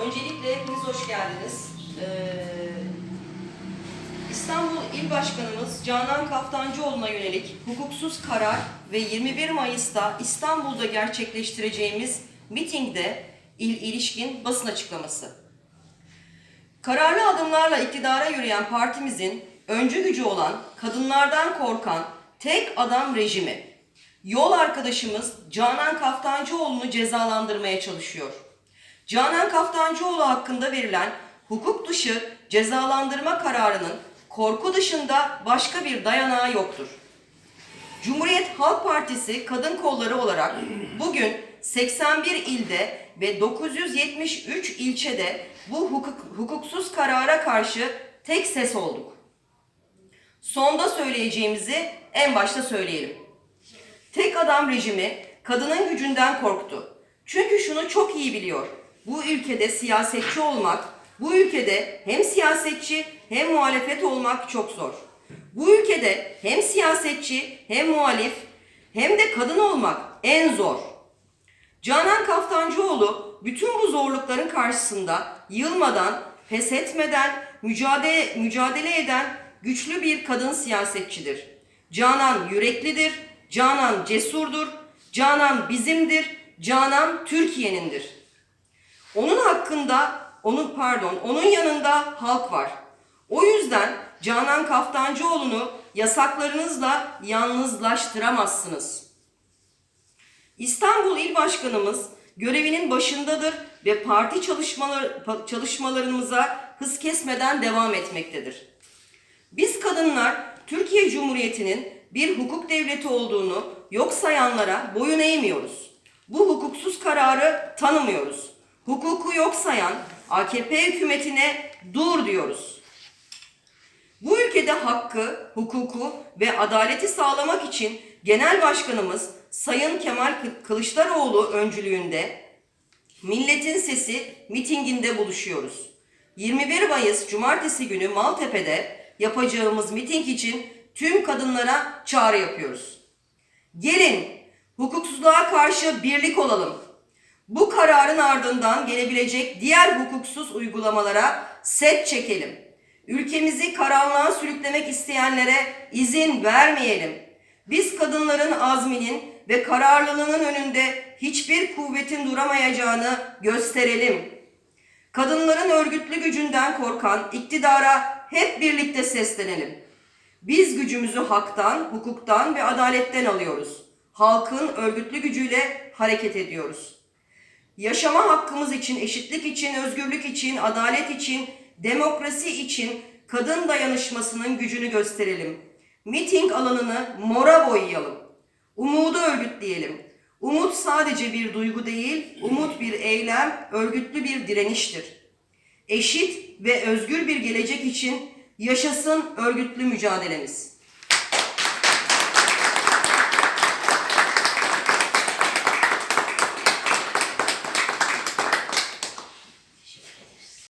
Öncelikle hepiniz hoş geldiniz. Ee, İstanbul İl Başkanımız Canan Kaftancıoğlu'na yönelik hukuksuz karar ve 21 Mayıs'ta İstanbul'da gerçekleştireceğimiz mitingde il ilişkin basın açıklaması. Kararlı adımlarla iktidara yürüyen partimizin öncü gücü olan kadınlardan korkan tek adam rejimi, yol arkadaşımız Canan Kaftancıoğlu'nu cezalandırmaya çalışıyor. Canan Kaftancıoğlu hakkında verilen hukuk dışı cezalandırma kararının korku dışında başka bir dayanağı yoktur. Cumhuriyet Halk Partisi kadın kolları olarak bugün 81 ilde ve 973 ilçede bu hukuk, hukuksuz karara karşı tek ses olduk. Sonda söyleyeceğimizi en başta söyleyelim. Tek adam rejimi kadının gücünden korktu. Çünkü şunu çok iyi biliyor. Bu ülkede siyasetçi olmak, bu ülkede hem siyasetçi hem muhalefet olmak çok zor. Bu ülkede hem siyasetçi hem muhalif hem de kadın olmak en zor. Canan Kaftancıoğlu bütün bu zorlukların karşısında yılmadan, pes etmeden mücadele, mücadele eden güçlü bir kadın siyasetçidir. Canan yüreklidir, Canan cesurdur, Canan bizimdir, Canan Türkiye'nindir. Onun hakkında, onun pardon, onun yanında halk var. O yüzden Canan Kaftancıoğlu'nu yasaklarınızla yalnızlaştıramazsınız. İstanbul İl Başkanımız görevinin başındadır ve parti çalışmalar, pa- çalışmalarımıza hız kesmeden devam etmektedir. Biz kadınlar Türkiye Cumhuriyeti'nin bir hukuk devleti olduğunu yok sayanlara boyun eğmiyoruz. Bu hukuksuz kararı tanımıyoruz. Hukuku yok sayan AKP hükümetine dur diyoruz. Bu ülkede hakkı, hukuku ve adaleti sağlamak için Genel Başkanımız Sayın Kemal Kı- Kılıçdaroğlu öncülüğünde Milletin Sesi mitinginde buluşuyoruz. 21 Mayıs Cumartesi günü Maltepe'de yapacağımız miting için tüm kadınlara çağrı yapıyoruz. Gelin hukuksuzluğa karşı birlik olalım. Bu kararın ardından gelebilecek diğer hukuksuz uygulamalara set çekelim. Ülkemizi karanlığa sürüklemek isteyenlere izin vermeyelim. Biz kadınların azminin ve kararlılığının önünde hiçbir kuvvetin duramayacağını gösterelim. Kadınların örgütlü gücünden korkan iktidara hep birlikte seslenelim. Biz gücümüzü haktan, hukuktan ve adaletten alıyoruz. Halkın örgütlü gücüyle hareket ediyoruz. Yaşama hakkımız için, eşitlik için, özgürlük için, adalet için, demokrasi için kadın dayanışmasının gücünü gösterelim. Miting alanını mora boyayalım. Umudu örgütleyelim. Umut sadece bir duygu değil, umut bir eylem, örgütlü bir direniştir. Eşit ve özgür bir gelecek için yaşasın örgütlü mücadelemiz.